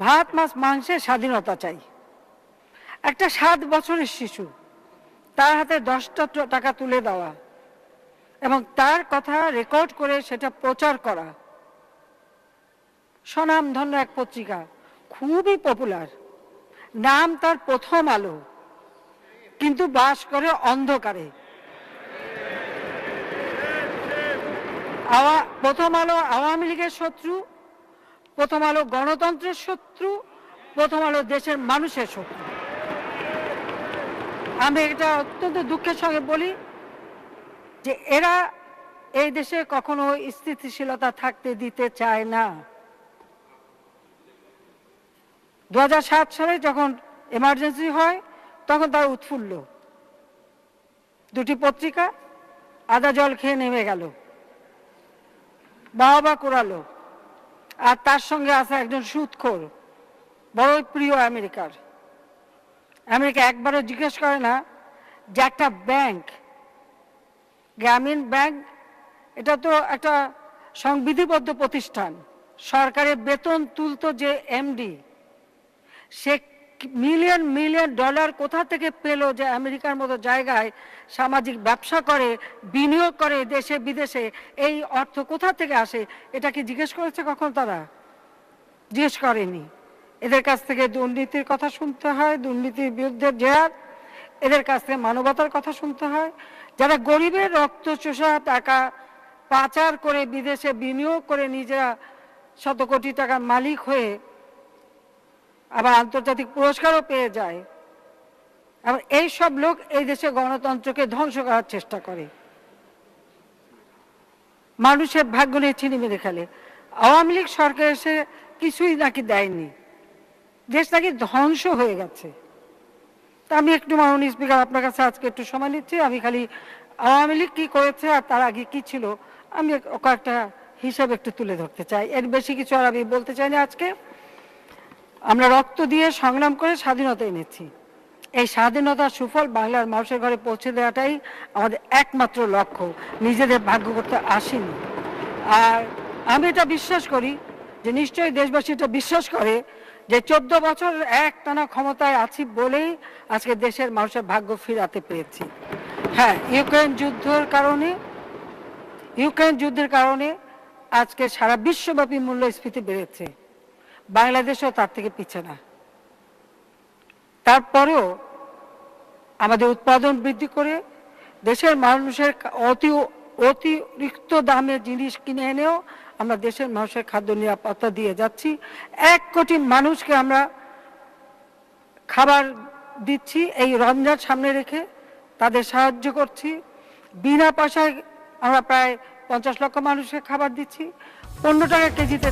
ভাত, মাছ, মাংসের স্বাধীনতা চাই। একটা সাত বছরের শিশু, তার হাতে দশটা টাকা তুলে দেওয়া এবং তার কথা রেকর্ড করে সেটা প্রচার করা। স্বনামধন্য এক পত্রিকা, খুবই পপুলার। নাম তার প্রথম আলো, কিন্তু বাস করে অন্ধকারে। প্রথম আলো আওয়ামী লীগের শত্রু প্রথম আলো গণতন্ত্রের শত্রু, প্রথম আলো দেশের মানুষের শত্রু। আমি এটা অত্যন্ত দুঃখের সঙ্গে বলি যে এরা এই দেশে কখনো স্থিতিশীলতা থাকতে দিতে চায় না। দু হাজার সাত সালে যখন এমার্জেন্সি হয়, তখন তার উৎফুল্ল। দুটি পত্রিকা, আদা জল খেয়ে নেমে গেল। বাবা কোরালো। আর তার সঙ্গে আছে একজন সুৎখোর, বড়ই প্রিয় আমেরিকার। আমেরিকা একবারও জিজ্ঞেস করে না যে একটা ব্যাংক, গ্রামীণ ব্যাংক, এটা তো একটা সংবিধিবদ্ধ প্রতিষ্ঠান। সরকারের বেতন তুলতো যে এমডি, সে মিলিয়ন মিলিয়ন ডলার কোথা থেকে পেল যে আমেরিকার মতো জায়গায় সামাজিক ব্যবসা করে, বিনিয়োগ করে দেশে, বিদেশে? এই অর্থ কোথা থেকে আসে? এটা কি জিজ্ঞেস করেছে কখন তারা? জিজ্ঞেস করেনি। এদের কাছ থেকে দুর্নীতির কথা শুনতে হয়, দুর্নীতির বিরুদ্ধে জেহাদ। এদের কাছ থেকে মানবতার কথা শুনতে হয়। যারা গরিবের রক্ত চোষা টাকা পাচার করে বিদেশে বিনিয়োগ করে নিজেরা শত কোটি টাকার মালিক হয়ে আবার আন্তর্জাতিক পুরস্কারও পেয়ে যায়। আবার এই সব লোক এই দেশে গণতন্ত্রকে ধ্বংস করার চেষ্টা করে। মানুষের ভাগ্য নিয়ে ছিনি মেরে খেলে। আওয়ামী লীগ সরকার এসে কিছুই নাকি দেয়নি। দেশ নাকি ধ্বংস হয়ে গেছে। তা আমি একটু মাননীয় স্পিকার আপনার কাছে আজকে একটু সময় নিচ্ছি। আমি খালি আওয়ামী লীগ কি করেছে আর তার আগে কি ছিল, আমি কয়েকটা হিসাব একটু তুলে ধরতে চাই। এর বেশি কিছু আর আমি বলতে চাই না আজকে। আমরা রক্ত দিয়ে সংগ্রাম করে স্বাধীনতা এনেছি। এই স্বাধীনতার সুফল বাংলার মানুষের ঘরে পৌঁছে দেওয়াটাই আমাদের একমাত্র লক্ষ্য। নিজেদের ভাগ্য করতে আসেনি। আর আমি এটা বিশ্বাস করি যে নিশ্চয়ই দেশবাসী এটা বিশ্বাস করে যে চোদ্দ বছর এক টানা ক্ষমতায় আছি বলেই আজকে দেশের মানুষের ভাগ্য ফিরাতে পেরেছি। হ্যাঁ ইউক্রেন যুদ্ধের কারণে, ইউক্রেন যুদ্ধের কারণে আজকে সারা বিশ্বব্যাপী মূল্যস্ফীতি বেড়েছে। বাংলাদেশও তার থেকে পিছিয়ে না। তারপরেও আমাদের উৎপাদন বৃদ্ধি করে দেশের মানুষের অতি অতিরিক্ত দামে জিনিস কিনে এনেও আমরা দেশের মানুষের খাদ্য নিরাপত্তা দিয়ে যাচ্ছি। এক কোটি মানুষকে আমরা খাবার দিচ্ছি, এই রমজান সামনে রেখে তাদের সাহায্য করছি। বিনা পয়সায় আমরা প্রায় পঞ্চাশ লক্ষ মানুষকে খাবার দিচ্ছি। পনেরো টাকা কেজিতে